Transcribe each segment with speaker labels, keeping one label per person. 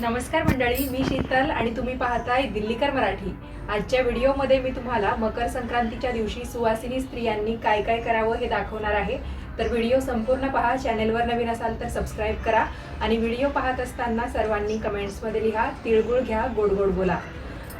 Speaker 1: नमस्कार मंडळी मी शीतल आणि तुम्ही पाहताय दिल्लीकर मराठी. आजच्या व्हिडिओमध्ये मी तुम्हाला मकर संक्रांतीच्या दिवशी सुवासिनी स्त्रियांनी काय काय करावं हे दाखवणार आहे. तर व्हिडिओ संपूर्ण पहा चॅनेलवर नवीन असाल तर सबस्क्राईब करा आणि व्हिडिओ पाहत असताना सर्वांनी कमेंट्समध्ये लिहा तिळगुळ घ्या गोड गोड बोला.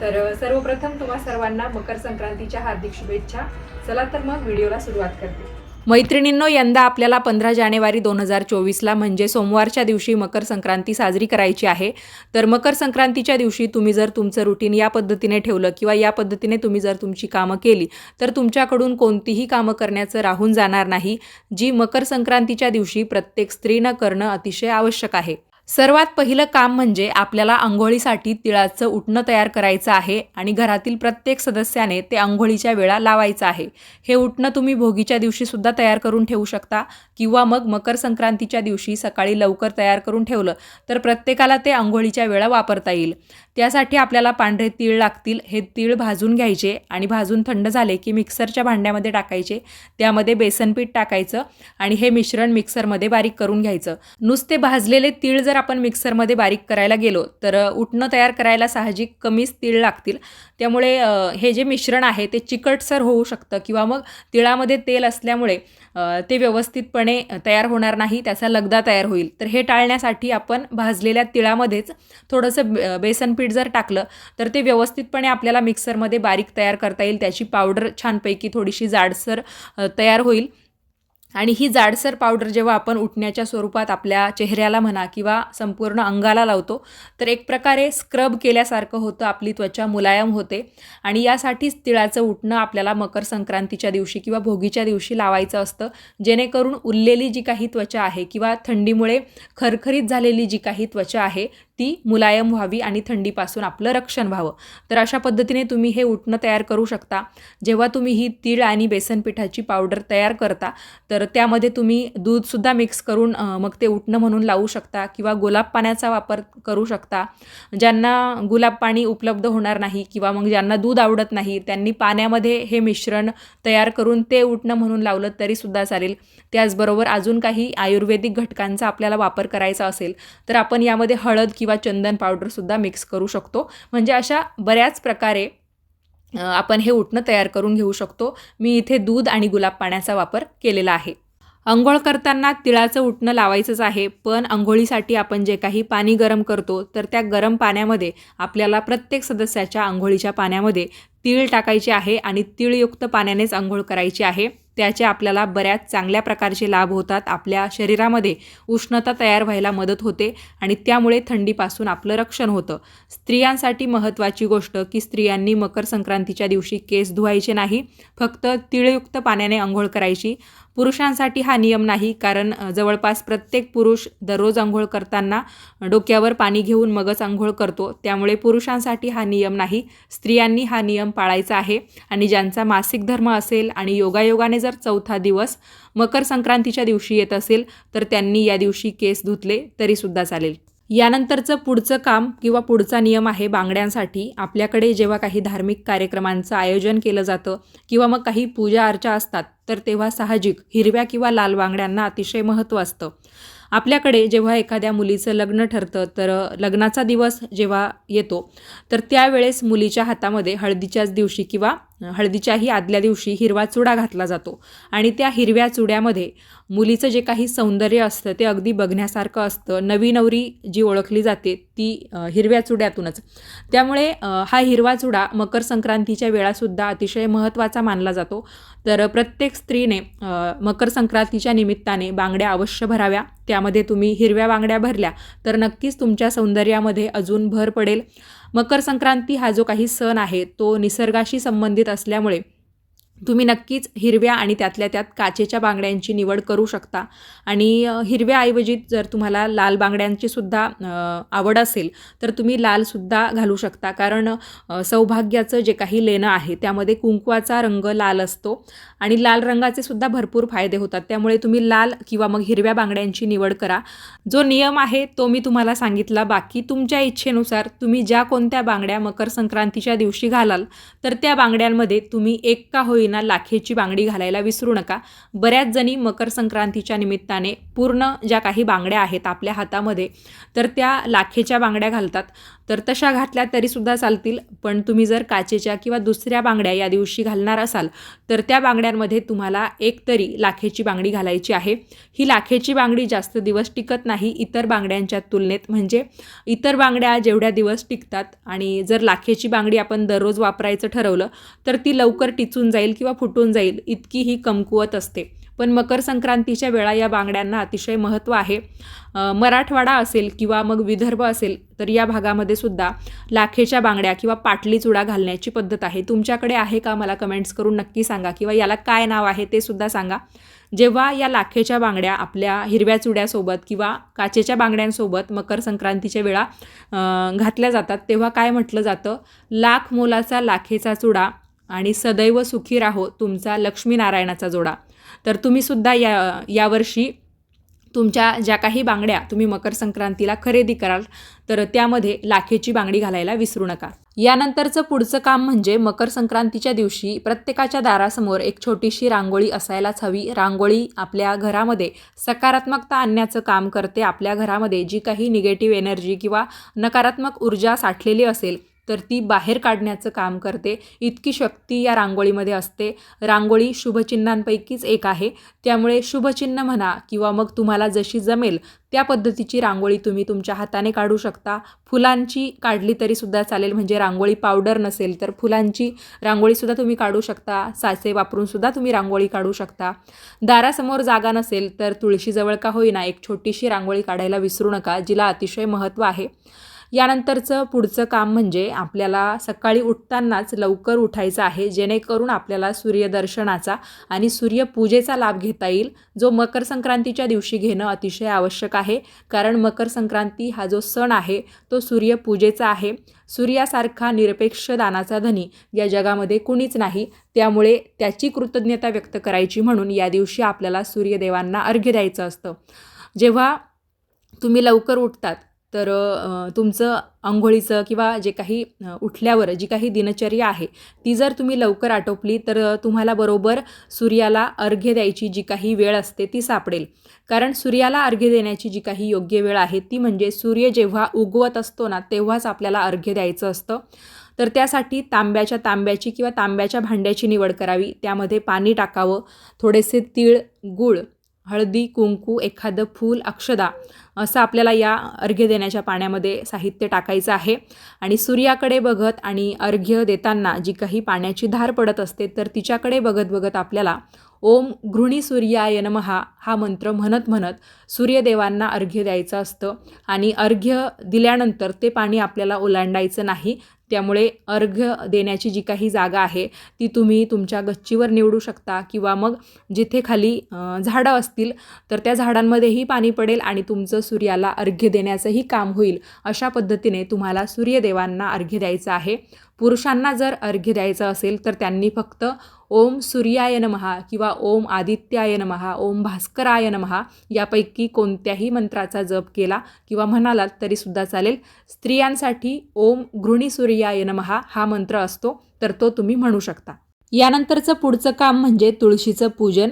Speaker 1: तर सर्वप्रथम तुम्हा सर्वांना मकर संक्रांतीच्या हार्दिक शुभेच्छा. चला तर मग व्हिडिओला सुरुवात करते. मैत्रिणींनो यंदा आपल्याला पंधरा जानेवारी दोन हजार चोवीसला म्हणजे सोमवारच्या दिवशी मकर संक्रांती साजरी करायची आहे. तर मकर संक्रांतीच्या दिवशी तुम्ही जर तुमचं रुटीन या पद्धतीने ठेवलं किंवा या पद्धतीने तुम्ही जर तुमची कामं केली तर तुमच्याकडून कोणतीही कामं करण्याचं राहून जाणार नाही जी मकर संक्रांतीच्या दिवशी प्रत्येक स्त्रीनं करणं अतिशय आवश्यक आहे. सर्वात पहिलं काम म्हणजे आपल्याला आंघोळीसाठी तिळाचं उठणं तयार करायचं आहे आणि घरातील प्रत्येक सदस्याने ते आंघोळीच्या वेळा लावायचं आहे. हे उठणं तुम्ही भोगीच्या दिवशी सुद्धा तयार करून ठेवू शकता किंवा मग मकर संक्रांतीच्या दिवशी सकाळी लवकर तयार करून ठेवलं तर प्रत्येकाला ते आंघोळीच्या वेळा वापरता येईल. त्यासाठी आपल्याला पांढरे तीळ लागतील. हे तीळ भाजून घ्यायचे आणि भाजून थंड झाले की मिक्सरच्या भांड्यामध्ये टाकायचे. त्यामध्ये बेसनपीठ टाकायचं आणि हे मिश्रण मिक्सरमध्ये बारीक करून घ्यायचं. नुसते भाजलेले तीळ जर जर आपण मिक्सरमध्ये बारीक करायला गेलो तर उठणं तयार करायला साहजिक कमीच तीळ लागतील. त्यामुळे हे जे मिश्रण आहे ते चिकटसर होऊ शकतं किंवा मग तिळामध्ये तेल असल्यामुळे ते व्यवस्थितपणे तयार होणार नाही त्याचा लगदा तयार होईल. तर हे टाळण्यासाठी आपण भाजलेल्या तिळामध्येच थोडंसं बे- बेसन पीठ जर टाकलं तर ते व्यवस्थितपणे आपल्याला मिक्सरमध्ये बारीक तयार करता येईल. त्याची पावडर छानपैकी थोडीशी जाडसर तयार होईल. आणि ही जाडसर पावडर जेव्हा आपण उठण्याच्या स्वरूपात आपल्या चेहऱ्याला म्हणा किंवा संपूर्ण अंगाला लावतो तर एक प्रकारे स्क्रब केल्यासारखं होतं आपली त्वचा मुलायम होते. आणि यासाठीच तिळाचं उठणं आपल्याला मकर संक्रांतीच्या दिवशी किंवा भोगीच्या दिवशी लावायचं असतं. जेणेकरून उरलेली जी काही त्वचा आहे किंवा थंडीमुळे खरखरीत झालेली जी काही त्वचा आहे ती मुलायम व्हावी आणि थंडीपासून आपलं रक्षण व्हावं. तर अशा पद्धतीने तुम्ही हे उठणं तयार करू शकता. जेव्हा तुम्ही ही तीळ आणि बेसन पिठाची पावडर तयार करता तर त्यामध्ये तुम्ही दूधसुद्धा मिक्स करून मग ते उठणं म्हणून लावू शकता किंवा गुलाब पाण्याचा वापर करू शकता. ज्यांना गुलाब पाणी उपलब्ध होणार नाही किंवा मग ज्यांना दूध आवडत नाही त्यांनी पाण्यामध्ये हे मिश्रण तयार करून ते उठणं म्हणून लावलं तरीसुद्धा चालेल. त्याचबरोबर अजून काही आयुर्वेदिक घटकांचा आपल्याला वापर करायचा असेल तर आपण यामध्ये हळद किंवा किंवा चंदन पावडरसुद्धा मिक्स करू शकतो. म्हणजे अशा बऱ्याच प्रकारे आपण हे उठणं तयार करून घेऊ शकतो. मी इथे दूध आणि गुलाब पाण्याचा वापर केलेला आहे. अंघोळ करताना तिळाचं उठणं लावायचंच आहे पण अंघोळीसाठी आपण जे काही पाणी गरम करतो तर त्या गरम पाण्यामध्ये आपल्याला प्रत्येक सदस्याच्या आंघोळीच्या पाण्यामध्ये तीळ टाकायचे आहे आणि तीळयुक्त पाण्यानेच आंघोळ करायची आहे. त्याचे आपल्याला बऱ्याच चांगल्या प्रकारचे लाभ होतात. आपल्या शरीरामध्ये उष्णता तयार व्हायला मदत होते आणि त्यामुळे थंडीपासून आपलं रक्षण होतं. स्त्रियांसाठी महत्त्वाची गोष्ट की स्त्रियांनी मकर संक्रांतीच्या दिवशी केस धुवायचे नाही फक्त तिळयुक्त पाण्याने आंघोळ करायची. पुरुषांसाठी हा नियम नाही कारण जवळपास प्रत्येक पुरुष दररोज आंघोळ करताना डोक्यावर पाणी घेऊन मगच आंघोळ करतो. त्यामुळे पुरुषांसाठी हा नियम नाही स्त्रियांनी हा नियम पाळायचा आहे. आणि ज्यांचा मासिक धर्म असेल आणि योगायोगाने जर चौथा दिवस मकर संक्रांतीच्या दिवशी येत असेल तर त्यांनी या दिवशी केस धुतले तरीसुद्धा चालेल. यानंतरचं पुढचं काम किंवा पुढचा नियम आहे बांगड्यांसाठी. आपल्याकडे जेव्हा काही धार्मिक कार्यक्रमांचं आयोजन केलं जातं किंवा मग काही पूजा अर्चा असतात तर तेव्हा साहजिक हिरव्या किंवा लाल बांगड्यांना अतिशय महत्त्व असतं. आपल्याकडे जेव्हा एखाद्या मुलीचं लग्न ठरतं तर लग्नाचा दिवस जेव्हा येतो तर त्यावेळेस मुलीच्या हातामध्ये हळदीच्याच दिवशी किंवा हळदीच्याही आदल्या दिवशी हिरवा चुडा घातला जातो आणि त्या हिरव्या चुड्यामध्ये मुलीचं जे काही सौंदर्य असतं ते अगदी बघण्यासारखं असतं. नवी नवरी जी ओळखली जाते ती हिरव्या चुड्यातूनच. त्यामुळे हा हिरवा चुडा मकर संक्रांतीच्या वेळासुद्धा अतिशय महत्त्वाचा मानला जातो. तर प्रत्येक स्त्रीने मकर संक्रांतीच्या निमित्ताने बांगड्या अवश्य भराव्या. त्यामध्ये तुम्ही हिरव्या बांगड्या भरल्या तर नक्कीच तुमच्या सौंदर्यामध्ये अजून भर पडेल. मकर संक्रांती हा जो काही सण आहे तो निसर्गाशी संबंधित असल्यामुळे तुम्ही नक्कीच हिरव्या आणि त्यातल्या त्यात काचेच्या बांगड्यांची निवड करू शकता. आणि हिरव्याऐवजी जर तुम्हाला लाल बांगड्यांची सुद्धा आवड असेल तर तुम्ही लालसुद्धा घालू शकता. कारण सौभाग्याचं जे काही लेणं आहे त्यामध्ये कुंकवाचा रंग लाल असतो आणि लाल रंगाचे सुद्धा भरपूर फायदे होतात. त्यामुळे तुम्ही लाल किंवा मग हिरव्या बांगड्यांची निवड करा. जो नियम आहे तो मी तुम्हाला सांगितला. बाकी तुमच्या इच्छेनुसार तुम्ही ज्या कोणत्या बांगड्या मकर संक्रांतीच्या दिवशी घालाल तर त्या बांगड्यांमध्ये तुम्ही एक का होईल होईना लाखेची बांगडी घालायला विसरू नका. बऱ्याच जणी मकर संक्रांतीच्या निमित्ताने पूर्ण ज्या काही बांगड्या आहेत आपल्या हातामध्ये तर त्या लाखेच्या बांगड्या घालतात. तर तशा घातल्या तरीसुद्धा चालतील पण तुम्ही जर काचेच्या किंवा दुसऱ्या बांगड्या या दिवशी घालणार असाल तर त्या बांगड्यांमध्ये तुम्हाला एकतरी लाखेची बांगडी घालायची आहे. ही लाखेची बांगडी जास्त दिवस टिकत नाही इतर बांगड्यांच्या तुलनेत म्हणजे इतर बांगड्या जेवढ्या दिवस टिकतात आणि जर लाखेची बांगडी आपण दररोज वापरायचं ठरवलं तर ती लवकर टिचून जाईल किंवा फुटून जाईल इतकी ही कमकुवत असते. पण मकर संक्रांतीच्या वेळा या बांगड्यांना अतिशय महत्त्व आहे. मराठवाडा असेल किंवा मग विदर्भ असेल तर या भागामध्ये सुद्धा लाखेच्या बांगड्या किंवा पाटली चुडा घालण्याची पद्धत आहे. तुमच्याकडे आहे का? मला कमेंट्स करून नक्की सांगा किंवा याला काय नाव आहे ते सुद्धा सांगा. जेव्हा या लाखेच्या बांगड्या आपल्या हिरव्या चुड्यासोबत किंवा काचेच्या बांगड्यांसोबत मकर संक्रांतीच्या वेळा घातल्या जातात तेव्हा काय म्हटलं जातं? लाख मोलाचा लाखेचा चुडा आणि सदैव सुखी राहो तुमचा लक्ष्मीनारायणाचा जोडा. तर तुम्ही सुद्धा या यावर्षी तुमच्या ज्या काही बांगड्या तुम्ही मकर संक्रांतीला खरेदी कराल तर त्यामध्ये लाखेची बांगडी घालायला विसरू नका. यानंतरचं पुढचं काम म्हणजे मकर संक्रांतीच्या दिवशी प्रत्येकाच्या दारासमोर एक छोटीशी रांगोळी असायलाच हवी. रांगोळी आपल्या घरामध्ये सकारात्मकता आणण्याचं काम करते. आपल्या घरामध्ये जी काही निगेटिव्ह एनर्जी किंवा नकारात्मक ऊर्जा साठलेली असेल तर ती बाहेर काढण्याचं काम करते. इतकी शक्ती या रांगोळीमध्ये असते. रांगोळी शुभचिन्हांपैकीच एक आहे. त्यामुळे शुभचिन्ह म्हणा किंवा मग तुम्हाला जशी जमेल त्या पद्धतीची रांगोळी तुम्ही तुमच्या हाताने काढू शकता. फुलांची काढली तरीसुद्धा चालेल म्हणजे रांगोळी पावडर नसेल तर फुलांची रांगोळीसुद्धा तुम्ही काढू शकता. साचे वापरूनसुद्धा तुम्ही रांगोळी काढू शकता. दारासमोर जागा नसेल तर तुळशीजवळ का होईना एक छोटीशी रांगोळी काढायला विसरू नका जिला अतिशय महत्त्व आहे. यानंतरचं पुढचं काम म्हणजे आपल्याला सकाळी उठतानाच लवकर उठायचं आहे जेणेकरून आपल्याला सूर्यदर्शनाचा आणि सूर्यपूजेचा लाभ घेता येईल जो मकर संक्रांतीच्या दिवशी घेणं अतिशय आवश्यक आहे. कारण मकर संक्रांती हा जो सण आहे तो सूर्यपूजेचा आहे. सूर्यासारखा निरपेक्ष दानाचा धनी या जगामध्ये कुणीच नाही. त्यामुळे त्याची कृतज्ञता व्यक्त करायची म्हणून या दिवशी आपल्याला सूर्यदेवांना अर्घ्य द्यायचं असतं. जेव्हा तुम्ही लवकर उठतात तर तुमचं आंघोळीचं किंवा जे काही उठल्यावर जी काही दिनचर्या आहे ती जर तुम्ही लवकर आटोपली तर तुम्हाला बरोबर सूर्याला अर्घ्य द्यायची जी काही वेळ असते ती सापडेल. कारण सूर्याला अर्घ्य देण्याची जी काही योग्य वेळ आहे ती म्हणजे सूर्य जेव्हा उगवत असतो ना तेव्हाच आपल्याला अर्घ्य द्यायचं असतं. तर त्यासाठी तांब्याच्या तांब्याची किंवा तांब्याच्या भांड्याची निवड करावी त्यामध्ये पाणी टाकावं थोडेसे तीळ गूळ हळदी कुंकू एखादं फूल अक्षदा असं आपल्याला या अर्घ्य देण्याच्या पाण्यामध्ये साहित्य टाकायचं आहे. आणि सूर्याकडे बघत आणि अर्घ्य देताना जी काही पाण्याची धार पडत असते तर तिच्याकडे बघत बघत आपल्याला ओम घृणी सूर्याय नमहा हा मंत्र म्हणत म्हणत सूर्यदेवांना अर्घ्य द्यायचं असतं. आणि अर्घ्य दिल्यानंतर ते पाणी आपल्याला ओलांडायचं नाही. त्यामुळे अर्घ्य देण्याची जी काही जागा आहे ती तुम्ही तुमच्या गच्चीवर निवडू शकता किंवा मग जिथे खाली झाडं असतील तर त्या झाडांमध्येही पाणी पडेल आणि तुमचं सूर्याला अर्घ्य देण्याचंही काम होईल. अशा पद्धतीने तुम्हाला सूर्यदेवांना अर्घ्य द्यायचं आहे. पुरुषांना जर अर्घ्य द्यायचं असेल तर त्यांनी फक्त ओम सूर्याय नमहा किंवा ओम आदित्याय नमहा ओम भास्कराय नमहा यापैकी कोणत्याही मंत्राचा जप केला किंवा म्हणालात तरीसुद्धा चालेल. स्त्रियांसाठी ओम घृणी सूर्याय नमहा हा मंत्र असतो तर तो तुम्ही म्हणू शकता. यानंतरचं पुढचं काम म्हणजे तुळशीचं पूजन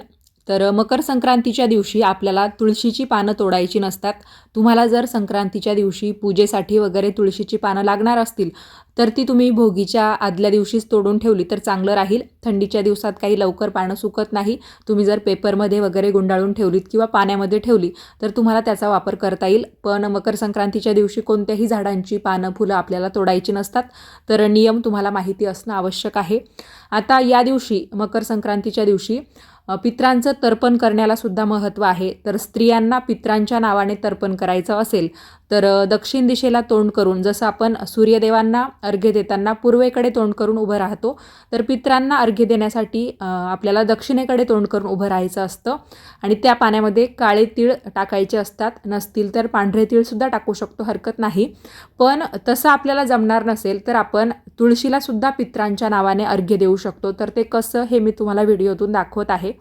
Speaker 1: तर मकर संक्रांतीच्या दिवशी आपल्याला तुळशीची पानं तोडायची नसतात. तुम्हाला जर संक्रांतीच्या दिवशी पूजेसाठी वगैरे तुळशीची पानं लागणार असतील तर ती तुम्ही भोगीच्या आदल्या दिवशीच तोडून ठेवली तर चांगलं राहील. थंडीच्या दिवसात काही लवकर पानं सुकत नाही. तुम्ही जर पेपरमध्ये वगैरे गुंडाळून ठेवलीत किंवा पाण्यामध्ये ठेवली तर तुम्हाला त्याचा वापर करता येईल. पण मकर संक्रांतीच्या दिवशी कोणत्याही झाडांची पानं फुलं आपल्याला तोडायची नसतात तर नियम तुम्हाला माहिती असणं आवश्यक आहे. आता या दिवशी मकर संक्रांतीच्या दिवशी पित्रांचं तर्पण करण्याला सुद्धा महत्त्व आहे. तर स्त्रियांना पित्रांच्या नावाने तर्पण करायचं असेल तर दक्षिण दिशेला तोंड करून जसं आपण सूर्यदेवांना अर्घ्य देताना पूर्वेकडे तोंड करून उभं राहतो तर पित्रांना अर्घ्य देण्यासाठी आपल्याला दक्षिणेकडे तोंड करून उभं राहायचं असतं. आणि त्या पाण्यामध्ये काळे तीळ टाकायचे असतात. नसतील तर पांढरे तीळसुद्धा टाकू शकतो हरकत नाही. पण तसं आपल्याला जमणार नसेल तर आपण तुळशीलासुद्धा पित्रांच्या नावाने अर्घ्य देऊ शकतो. तर ते कसं हे मी तुम्हाला व्हिडिओतून दाखवत आहे.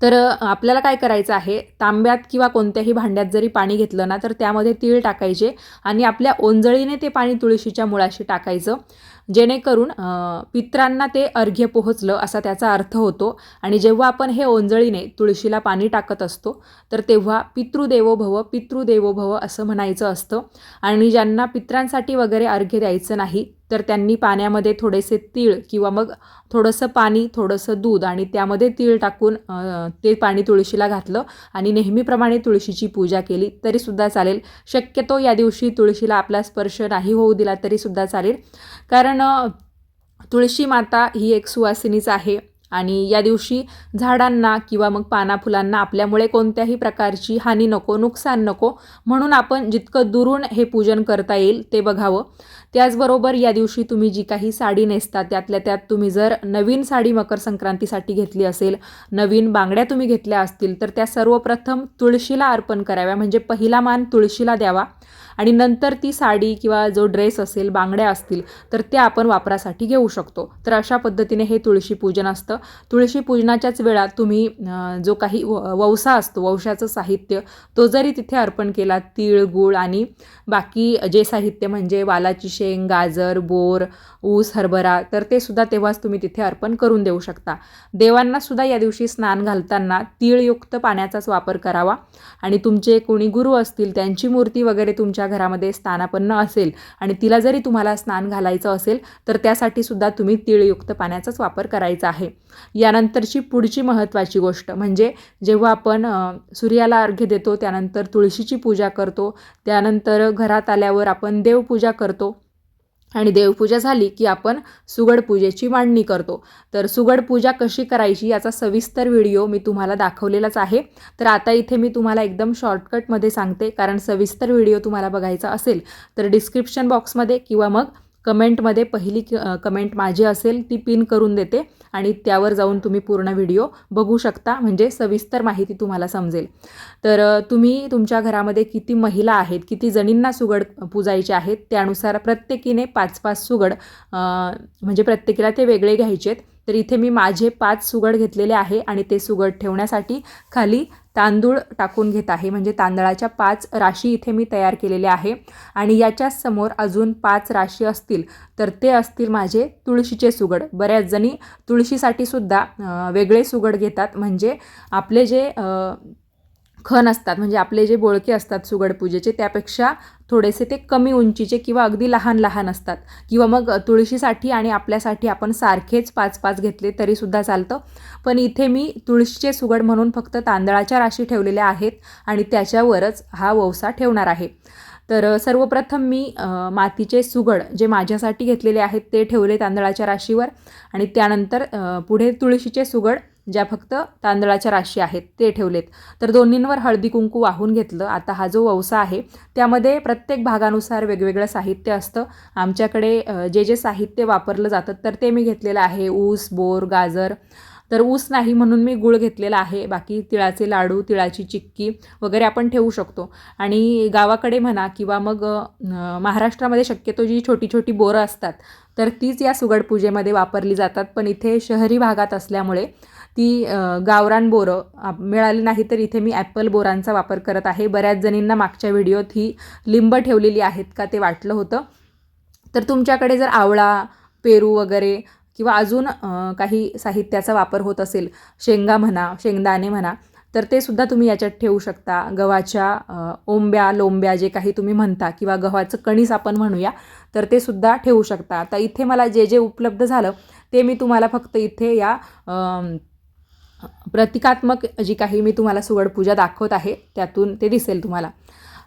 Speaker 1: तर आपल्याला काय करायचं आहे? तांब्यात किंवा कोणत्याही भांड्यात जरी पाणी घेतलं ना तर त्यामध्ये तीळ टाकायचे आणि आपल्या ओंजळीने ते पाणी तुळशीच्या मुळाशी टाकायचं. जेणेकरून पित्रांना ते अर्घ्य पोहोचलं असा त्याचा अर्थ होतो. आणि जेव्हा आपण हे ओंजळीने तुळशीला पाणी टाकत असतो तर तेव्हा पितृदेवो भव पितृदेवो भव असं म्हणायचं असतं. आणि ज्यांना पित्रांसाठी वगैरे अर्घ्य द्यायचं नाही तर त्यांनी पाण्यामध्ये थोडेसे तीळ किंवा मग थोडंसं पाणी थोडंसं दूध आणि त्यामध्ये तीळ टाकून ते पाणी तुळशीला घातलं आणि नेहमीप्रमाणे तुळशीची पूजा केली. तरीसुद्धा चालेल. शक्यतो या दिवशी तुळशीला आपला स्पर्श नाही होऊ दिला तरीसुद्धा चालेल. कारण तुळशी माता ही एक सुवासिनीच आहे आणि या दिवशी झाडांना किंवा मग पाना फुलांना आपल्यामुळे कोणत्याही प्रकारची हानी नको नुकसान नको म्हणून आपण जितकं दुरून हे पूजन करता येईल ते बघावं. त्याचबरोबर या दिवशी तुम्ही जी काही साडी नेसता त्यातल्या त्यात तुम्ही जर नवीन साडी मकर संक्रांतीसाठी घेतली असेल नवीन बांगड्या तुम्ही घेतल्या असतील तर त्या सर्वप्रथम तुळशीला अर्पण कराव्या. म्हणजे पहिला मान तुळशीला द्यावा. आणि नंतर ती साडी किंवा जो ड्रेस असेल बांगड्या असतील तर त्या आपण वापरासाठी घेऊ शकतो. तर अशा पद्धतीने हे तुळशी पूजन असतं. तुळशी पूजनाच्याच वेळा तुम्ही जो काही व ववसा असतो वंशाचं साहित्य तो जरी तिथे अर्पण केला तीळ गूळ आणि बाकी जे साहित्य म्हणजे वालाची शेंग गाजर बोर ऊस हरभरा तर ते सुद्धा तेव्हाच तुम्ही तिथे अर्पण करून देऊ शकता. देवांना सुद्धा या दिवशी स्नान घालताना तीळयुक्त पाण्याचाच वापर करावा. आणि तुमचे कोणी गुरु असतील त्यांची मूर्ती वगैरे तुमच्या घरामध्ये स्थानापन्न असेल आणि तिला जरी तुम्हाला स्नान घालायचं असेल तर त्यासाठी सुद्धा तुम्ही तिळयुक्त पाण्याचाच वापर करायचा आहे. यानंतरची पुढची महत्त्वाची गोष्ट म्हणजे जेव्हा आपण सूर्याला अर्घ्य देतो त्यानंतर तुळशीची पूजा करतो त्यानंतर घरात आल्यावर आपण देवपूजा करतो आणि देवपूजा झाली की आपण सुगड पूजेची मांडणी करतो. तर सुगड पूजा कशी करायची याचा सविस्तर व्हिडिओ मी तुम्हाला दाखवलेलाच आहे. तर आता इथे मी तुम्हाला एकदम शॉर्टकटमध्ये सांगते कारण सविस्तर व्हिडिओ तुम्हाला बघायचा असेल तर डिस्क्रिप्शन बॉक्समध्ये किंवा मग कमेंटमध्ये पहिली कमेंट माझी असेल ती पिन करून देते आणि त्यावर जाऊन तुम्ही पूर्ण व्हिडिओ बघू शकता म्हणजे सविस्तर माहिती तुम्हाला समजेल. तर तुम्ही तुमच्या घरामध्ये किती महिला आहेत किती जणींना सुगड पुजायचे आहेत त्यानुसार प्रत्येकीने पाच पाच सुगड म्हणजे प्रत्येकीला ते वेगळे घ्यायचे आहेत तर इथे मी माझे पाच सुगड घेतलेले आहे आणि ते सुगड ठेवण्यासाठी खाली तांदूळ टाकून घेत आहे. म्हणजे तांदळाच्या पाच राशी इथे मी तयार केलेल्या आहे. आणि याच्याच समोर अजून पाच राशी असतील तर ते असतील माझे तुळशीचे सुगड. बऱ्याच जणी तुळशीसाठी सुद्धा वेगळे सुगड घेतात. म्हणजे आपले जे खण असतात म्हणजे आपले जे बोळके असतात सुगड पूजेचे त्यापेक्षा थोडेसे ते कमी उंचीचे किंवा अगदी लहान लहान असतात. किंवा मग तुळशीसाठी आणि आपल्यासाठी आपण सारखेच पाच पाच घेतले तरीसुद्धा चालतं. पण इथे मी तुळशीचे सुगड म्हणून फक्त तांदळाच्या राशी ठेवलेल्या आहेत आणि त्याच्यावरच हा ववसा ठेवणार आहे. तर सर्वप्रथम मी मातीचे सुगड जे माझ्यासाठी घेतलेले आहेत ते ठेवले तांदळाच्या राशीवर आणि त्यानंतर पुढे तुळशीचे सुगड ज्या फक्त तांदळाच्या राशी आहेत ते ठेवलेत. तर दोन्हींवर हळदी कुंकू वाहून घेतलं. आता हा जो ववसा आहे त्यामध्ये प्रत्येक भागानुसार वेगवेगळं साहित्य असतं. आमच्याकडे जे जे साहित्य वापरलं जातं तर ते मी घेतलेलं आहे. ऊस बोर गाजर. तर ऊस नाही म्हणून मी गुळ घेतलेला आहे. बाकी तिळाचे लाडू तिळाची चिक्की वगैरे आपण ठेवू शकतो. आणि गावाकडे म्हणा किंवा मग महाराष्ट्रामध्ये शक्यतो जी छोटी छोटी बोरं असतात तर तीच या सुगड पूजेमध्ये वापरली जातात. पण इथे शहरी भागात असल्यामुळे ती गावरान बोरं मिळाली नाही तर इथे मी ॲपल बोरांचा वापर करत आहे. बऱ्याच जणींना मागच्या व्हिडिओत ही लिंब ठेवलेली आहेत का ते वाटलं होतं. तर तुमच्याकडे जर आवळा पेरू वगैरे किंवा अजून काही साहित्याचा वापर होत असेल शेंगा म्हणा शेंगदाणे म्हणा तर ते सुद्धा तुम्ही याच्यात ठेवू शकता. गव्हाच्या ओंब्या लोंब्या जे काही तुम्ही म्हणता किंवा गव्हाचं कणीस आपण म्हणूया तर ते सुद्धा ठेवू शकता. आता इथे मला जे जे उपलब्ध झालं ते मी तुम्हाला फक्त इथे या प्रतिकात्मक जी काही मी तुम्हाला सुवडपूजा दाखवत आहे त्यातून ते दिसेल तुम्हाला.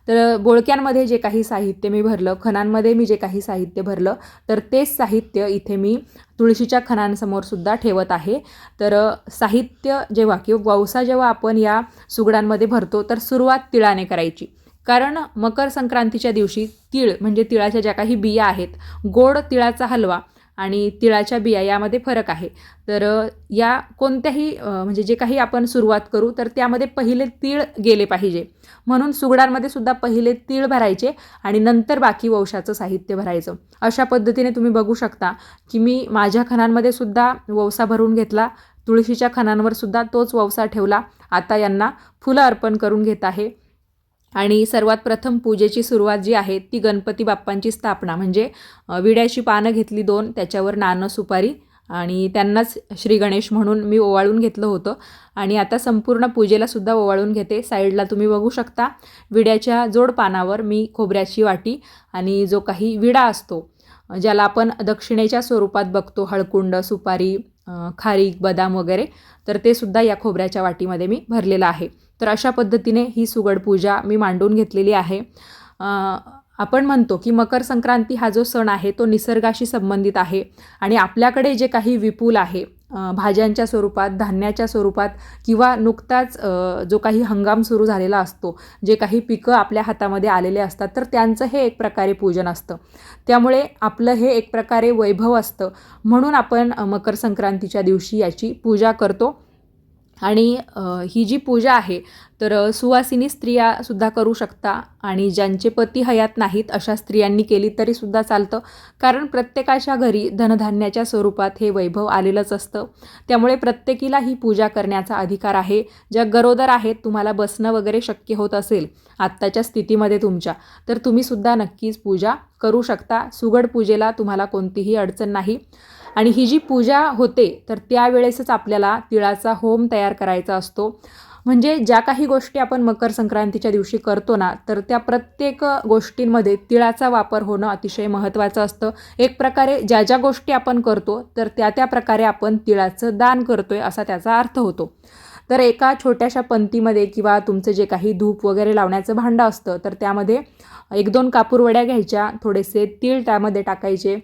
Speaker 1: तर बोळक्यांमध्ये जे काही साहित्य मी भरलं खणांमध्ये मी जे काही साहित्य भरलं तर तेच साहित्य इथे मी तुळशीच्या खणांसमोर सुद्धा ठेवत आहे. तर साहित्य जेव्हा किंवा ववसा जेव्हा आपण या सुगडांमध्ये भरतो तर सुरुवात तिळाने करायची. कारण मकर संक्रांतीच्या दिवशी तिळ म्हणजे तिळाच्या ज्या काही बिया आहेत गोड तिळाचा हलवा आणि तिळाच्या बिया यामध्ये फरक आहे. तर या कोणत्याही म्हणजे जे काही आपण सुरुवात करू तर त्यामध्ये पहिले तीळ गेले पाहिजे. म्हणून सुगडांमध्ये सुद्धा पहिले तीळ भरायचे आणि नंतर बाकी वंशाचं साहित्य भरायचं. अशा पद्धतीने तुम्ही बघू शकता की मी माझ्या खणांमध्ये सुद्धा ववसा भरून घेतला तुळशीच्या खणांवर सुद्धा तोच ववसा ठेवला. आता यांना फुलं अर्पण करून घेत आहे. आणि सर्वात प्रथम पूजेची सुरुवात जी आहे ती गणपती बाप्पांची स्थापना म्हणजे विड्याची पानं घेतली दोन त्याच्यावर नाणं सुपारी आणि त्यांनाच श्री गणेश म्हणून मी ओवाळून घेतलं होतं. आणि आता संपूर्ण पूजेलासुद्धा ओवाळून घेते. साईडला तुम्ही बघू शकता विड्याच्या जोड पानावर मी खोबऱ्याची वाटी आणि जो काही विडा असतो ज्याला आपण दक्षिणेच्या स्वरूपात बघतो हळकुंड सुपारी खारीक बदाम वगैरे तर ते सुद्धा या खोबऱ्याच्या वाटीमध्ये मी भरलेलं आहे. तर अशा पद्धतीने ही सुगड पूजा मी मांडून घेतलेली आहे. आपण म्हणतो की मकर संक्रांती हा जो सण आहे तो निसर्गाशी संबंधित आहे आणि आपल्याकडे जे काही विपुल आहे भाज्यांच्या स्वरूपात धान्याच्या स्वरूपात किंवा नुकताच जो काही हंगाम सुरू झालेला असतो जे काही पिकं आपल्या हातामध्ये आलेले असतात तर त्यांचं हे एक प्रकारे पूजन असतं. त्यामुळे आपलं हे एक प्रकारे वैभव असतं. म्हणून आपण मकर संक्रांतीच्या दिवशी याची पूजा करतो. आणि ही जी पूजा आहे तर सुवासिनी स्त्रियासुद्धा करू शकता आणि ज्यांचे पती हयात नाहीत अशा स्त्रियांनी केली तरीसुद्धा चालतं. कारण प्रत्येकाच्या घरी धनधान्याच्या स्वरूपात हे वैभव आलेलंच असतं. त्यामुळे प्रत्येकीला ही पूजा करण्याचा अधिकार आहे. ज्या गरोदर आहेत तुम्हाला बसणं वगैरे शक्य होत असेल आत्ताच्या स्थितीमध्ये तुमच्या तर तुम्हीसुद्धा नक्कीच पूजा करू शकता. सुगड पूजेला तुम्हाला कोणतीही अडचण नाही. आणि ही जी पूजा होते तर त्यावेळेसच आपल्याला तिळाचा होम तयार करायचा असतो. म्हणजे ज्या काही गोष्टी आपण मकर संक्रांतीच्या दिवशी करतो ना तर त्या प्रत्येक गोष्टींमध्ये तिळाचा वापर होणं अतिशय महत्त्वाचं असतं. एक प्रकारे ज्या ज्या गोष्टी आपण करतो तर त्या त्या प्रकारे आपण तिळाचं दान करतोय असा त्याचा अर्थ होतो. तर एका छोट्याशा पंतीमध्ये किंवा तुमचं जे काही धूप वगैरे लावण्याचं भांडं असतं तर त्यामध्ये एक दोन कापूरवड्या घ्यायच्या थोडेसे तीळ त्यामध्ये टाकायचे.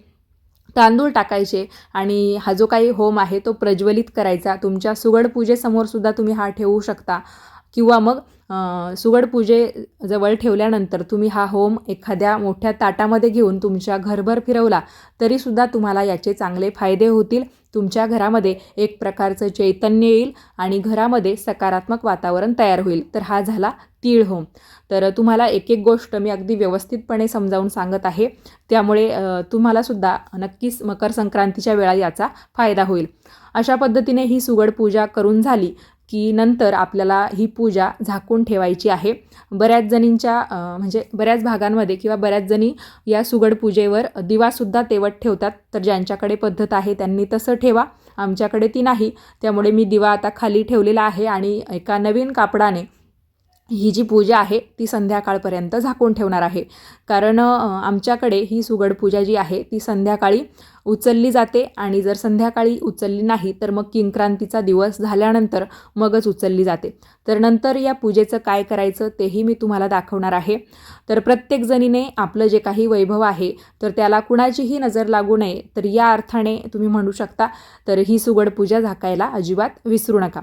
Speaker 1: तांदूळ टाकायचे आणि हा जो काही होम आहे तो प्रज्वलित करायचा. तुमच्या सुगड पूजेसमोर सुद्धा तुम्ही हा ठेवू शकता. किंवा मग सुगड पूजे जवळ ठेवल्यानंतर तुम्ही हा होम एखाद्या मोठ्या ताटामध्ये घेऊन तुमच्या घरभर फिरवला तरीसुद्धा तुम्हाला याचे चांगले फायदे होतील. तुमच्या घरामध्ये एक प्रकारचं चैतन्य येईल आणि घरामध्ये सकारात्मक वातावरण तयार होईल. तर हा झाला तीळ होम. तर तुम्हाला एक एक गोष्ट मी अगदी व्यवस्थितपणे समजावून सांगत आहे. त्यामुळे तुम्हालासुद्धा नक्कीच मकर संक्रांतीच्या वेळा याचा फायदा होईल. अशा पद्धतीने ही सुगड पूजा करून झाली. की नंतर आपल्याला ही पूजा झाकून ठेवायची आहे. बऱ्याच जणींच्या म्हणजे बऱ्याच भागांमध्ये किंवा बऱ्याच जणी या सुगड पूजेवर दिवासुद्धा तेवत ठेवतात. तर ज्यांच्याकडे पद्धत आहे त्यांनी तसं ठेवा. आमच्याकडे ती नाही. त्यामुळे मी दिवा आता खाली ठेवलेला आहे आणि एका नवीन कापडाने ही जी पूजा आहे ती संध्याकाळपर्यंत झाकून ठेवणार आहे. कारण आमच्याकडे ही सुगड पूजा जी आहे ती संध्याकाळी उचलली जाते आणि जर संध्याकाळी उचलली नाही तर मग किंक्रांतीचा दिवस झाल्यानंतर मगच उचलली जाते. तर नंतर या पूजेचं काय करायचं तेही मी तुम्हाला दाखवणार आहे. तर प्रत्येक जणीने आपलं जे काही वैभव आहे तर त्याला कुणाचीही नजर लागू नये तर या अर्थाने तुम्ही म्हणू शकता तर ही सुगड पूजा झाकायला अजिबात विसरू नका.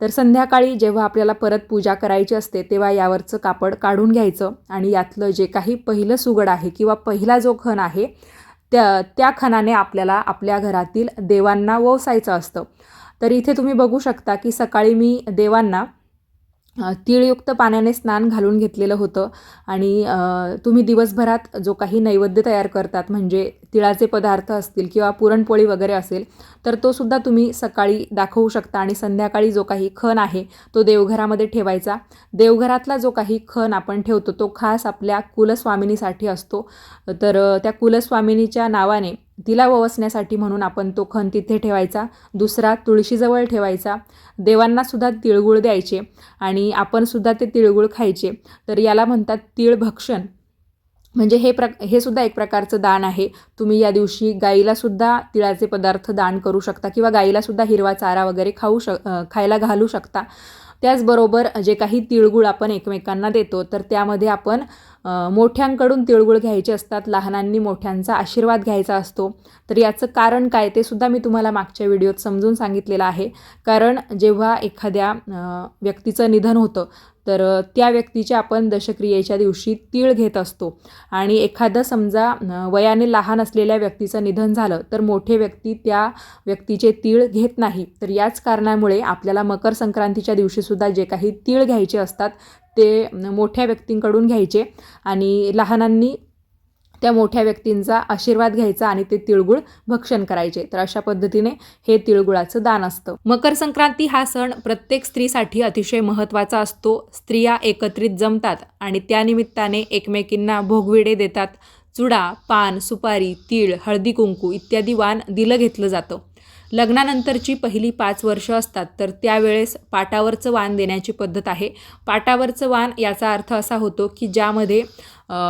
Speaker 1: तर संध्याकाळी जेव्हा आपल्याला परत पूजा करायची असते तेव्हा यावरचं कापड काढून घ्यायचं आणि यातलं जे काही पहिलं सुगड आहे किंवा पहिला जो खण आहे त्या त्या खणाने आपल्याला आपल्या घरातील देवांना वसायचं असतं. तर इथे तुम्ही बघू शकता की सकाळी मी देवांना तीळयुक्त पाण्याने स्नान घालून घेतलेलं होतं. आणि तुम्ही दिवसभरात जो काही नैवेद्य तयार करतात म्हणजे तिळाचे पदार्थ असतील किंवा पुरणपोळी वगैरे असेल तर तो सुद्धा तुम्ही सकाळी दाखवू शकता आणि संध्याकाळी जो काही खण आहे तो देवघरामध्ये ठेवायचा. देवघरातला जो काही खण आपण ठेवतो तो खास आपल्या कुलस्वामिनीसाठी असतो. तर त्या कुलस्वामिनीच्या नावाने तिला ववसण्यासाठी म्हणून आपण तो खण तिथे ठेवायचा दुसरा तुळशीजवळ ठेवायचा. देवांनासुद्धा तिळगुळ द्यायचे आणि आपणसुद्धा ते तिळगुळ खायचे. तर याला म्हणतात तिळभक्षण म्हणजे हे प्र हे सुद्धा एक प्रकारचं दान आहे. तुम्ही या दिवशी गाईलासुद्धा तिळाचे पदार्थ दान करू शकता किंवा गाईलासुद्धा हिरवा चारा वगैरे खाऊ शक खायला घालू शकता. त्याचबरोबर जे काही तिळगुळ आपण एकमेकांना देतो तर त्यामध्ये आपण मोठ्यांकडून तिळगुळ घ्यायचे असतात लहानांनी मोठ्यांचा आशीर्वाद घ्यायचा असतो. तर याचं कारण काय ते सुद्धा मी तुम्हाला मागच्या व्हिडिओत समजून सांगितलेलं आहे. कारण जेव्हा एखाद्या व्यक्तीचं निधन होतं तर त्या व्यक्तीच्या आपण दशक्रियेच्या दिवशी तीळ घेत असतो. आणि एखादं समजा वयाने लहान असलेल्या व्यक्तीचं निधन झालं तर मोठे व्यक्ती त्या व्यक्तीचे तीळ घेत नाही. तर याच कारणामुळे आपल्याला मकर संक्रांतीच्या दिवशीसुद्धा जे काही तीळ घ्यायचे असतात ते मोठ्या व्यक्तींकडून घ्यायचे आणि लहानांनी त्या मोठ्या व्यक्तींचा आशीर्वाद घ्यायचा आणि ते तिळगुळ भक्षण करायचे. तर अशा पद्धतीने हे तिळगुळाचं दान असतं. मकर संक्रांती हा सण प्रत्येक स्त्रीसाठी अतिशय महत्त्वाचा असतो. स्त्रिया एकत्रित जमतात आणि त्यानिमित्ताने एकमेकींना भोगविडे देतात. चुडा पान सुपारी तीळ हळदी कुंकू इत्यादी वाण दिलं घेतलं जातं. लग्नानंतरची पहिली पाच वर्ष असतात तर त्यावेळेस पाटावरचं वाण देण्याची पद्धत आहे. पाटावरचं वाण याचा अर्थ असा होतो की ज्यामध्ये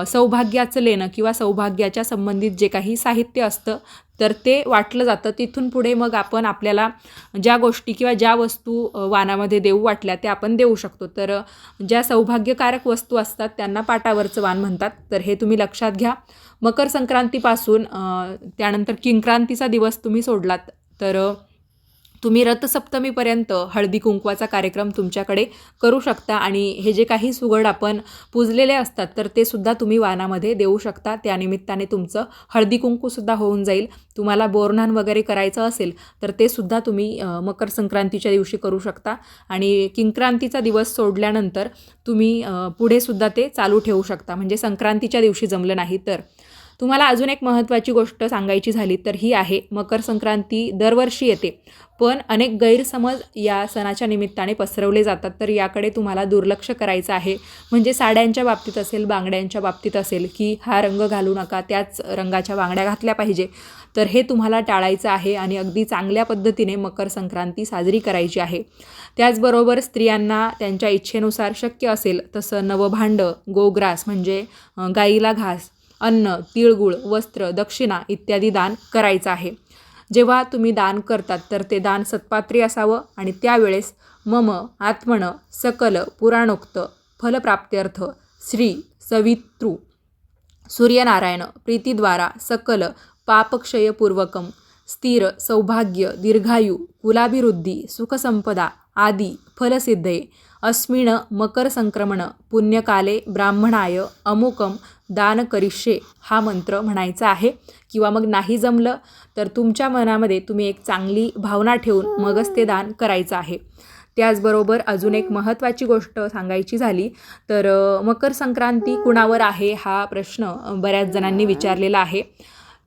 Speaker 1: सौभाग्याचं लेणं किंवा सौभाग्याच्या संबंधित जे काही साहित्य असतं तर ते वाटलं जातं. तिथून पुढे मग आपण आपल्याला ज्या गोष्टी किंवा ज्या वस्तू वानामध्ये देऊ वाटल्या त्या आपण देऊ शकतो. तर ज्या सौभाग्यकारक वस्तू असतात त्यांना पाटावरचं वाण म्हणतात. तर हे तुम्ही लक्षात घ्या. मकर संक्रांतीपासून त्यानंतर किंक्रांतीचा दिवस तुम्ही सोडलात. तर तुम्ही रथसप्तमीपर्यंत हळदी कुंकवाचा कार्यक्रम तुमच्याकडे करू शकता आणि हे जे काही सुगड आपण पूजलेले असतात तर ते सुद्धा तुम्ही वानामध्ये देऊ शकता. त्यानिमित्ताने तुमचं हळदी कुंकूसुद्धा होऊन जाईल. तुम्हाला बोरनान वगैरे करायचं असेल तर ते सुद्धा तुम्ही मकर संक्रांतीच्या दिवशी करू शकता. आणि किंक्रांतीचा दिवस सोडल्यानंतर तुम्ही पुढेसुद्धा ते चालू ठेवू शकता. म्हणजे संक्रांतीच्या दिवशी जमलं नाही तर. तुम्हाला अजून एक महत्त्वाची गोष्ट सांगायची झाली तर ही आहे मकर संक्रांती दरवर्षी येते. पण अनेक गैरसमज या सणाच्या निमित्ताने पसरवले जातात तर याकडे तुम्हाला दुर्लक्ष करायचं आहे. म्हणजे साड्यांच्या बाबतीत असेल बांगड्यांच्या बाबतीत असेल की हा रंग घालू नका त्याच रंगाच्या बांगड्या घातल्या पाहिजे तर हे तुम्हाला टाळायचं आहे आणि अगदी चांगल्या पद्धतीने मकर संक्रांती साजरी करायची आहे. त्याचबरोबर स्त्रियांना त्यांच्या इच्छेनुसार शक्य असेल तसं नवभांडं गोग्रास म्हणजे गाईला घास अन्न तिळगुळ वस्त्र दक्षिणा इत्यादी दान करायचं आहे. जेव्हा तुम्ही दान करतात तर ते दान सत्पात्री असावं आणि त्यावेळेस मम आत्मन सकल पुराणोक्त फलप्राप्त्यर्थ श्री सवितृ सूर्यनारायण प्रीतीद्वारा सकल पापक्षयपूर्वकम स्थिर सौभाग्य दीर्घायु कुलाभिवृद्धी सुखसंपदा आदी फलसिद्धये मकर संक्रमण पुण्यकाले ब्राह्मणाय अमुकम दान करिष्ये हा मंत्र म्हणायचा आहे. किंवा मग नाही जमलं तर तुमच्या मनामध्ये तुम्ही एक चांगली भावना ठेवून मगच ते दान करायचं आहे. त्याचबरोबर अजून एक महत्त्वाची गोष्ट सांगायची झाली तर मकर संक्रांती कुणावर आहे हा प्रश्न बऱ्याच जणांनी विचारलेला आहे.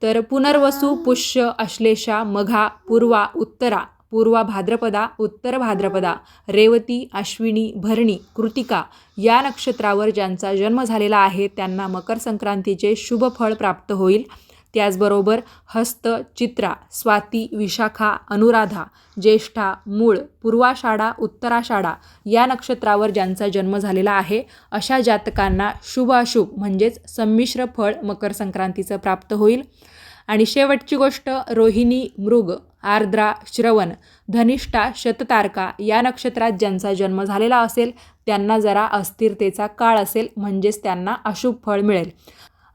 Speaker 1: तर पुनर्वसू पुष्य अश्लेषा मघा पूर्वा उत्तरा पूर्वा भाद्रपदा उत्तर भाद्रपदा रेवती अश्विनी भरणी कृतिका या नक्षत्रावर ज्यांचा जन्म झालेला आहे त्यांना मकर संक्रांतीचे शुभ फळ प्राप्त होईल. त्याचबरोबर हस्त चित्रा स्वाती विशाखा अनुराधा ज्येष्ठा मूळ पूर्वाषाढा उत्तराषाढा या नक्षत्रावर ज्यांचा जन्म झालेला आहे अशा जातकांना शुभ अशुभ म्हणजेच संमिश्र फळ मकर संक्रांतीचं प्राप्त होईल. आणि शेवटची गोष्ट रोहिणी मृग आर्द्रा श्रवण धनिष्ठा शततारका या नक्षत्रात ज्यांचा जन्म झालेला असेल त्यांना जरा अस्थिरतेचा काळ असेल म्हणजेच त्यांना अशुभ फळ मिळेल.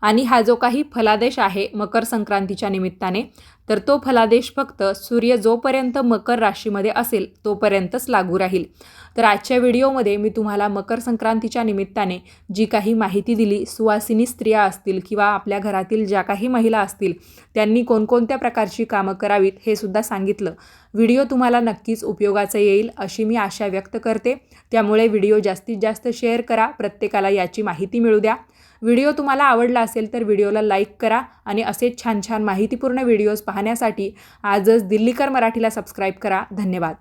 Speaker 1: आणि हा जो काही फलादेश आहे मकर संक्रांतीच्या निमित्ताने तर तो फलादेश फक्त सूर्य जोपर्यंत मकर राशीमध्ये असेल तोपर्यंतच लागू राहील. तर आजच्या व्हिडिओमध्ये मी तुम्हाला मकर संक्रांतीच्या निमित्ताने जी काही माहिती दिली सुवासिनी स्त्रिया असतील किंवा आपल्या घरातील ज्या काही महिला असतील त्यांनी कोणकोणत्या प्रकारची कामं करावीत हे सुद्धा सांगितलं. व्हिडिओ तुम्हाला नक्कीच उपयोगाचा येईल अशी मी आशा व्यक्त करते. त्यामुळे व्हिडिओ जास्तीत जास्त शेअर करा प्रत्येकाला याची माहिती मिळू द्या. व्हिडिओ तुम्हाला आवडला असेल तर व्हिडिओला लाईक करा आणि असेच छान छान माहितीपूर्ण व्हिडिओज पाहण्यासाठी आजच दिल्लीकर मराठीला सबस्क्राईब करा. धन्यवाद.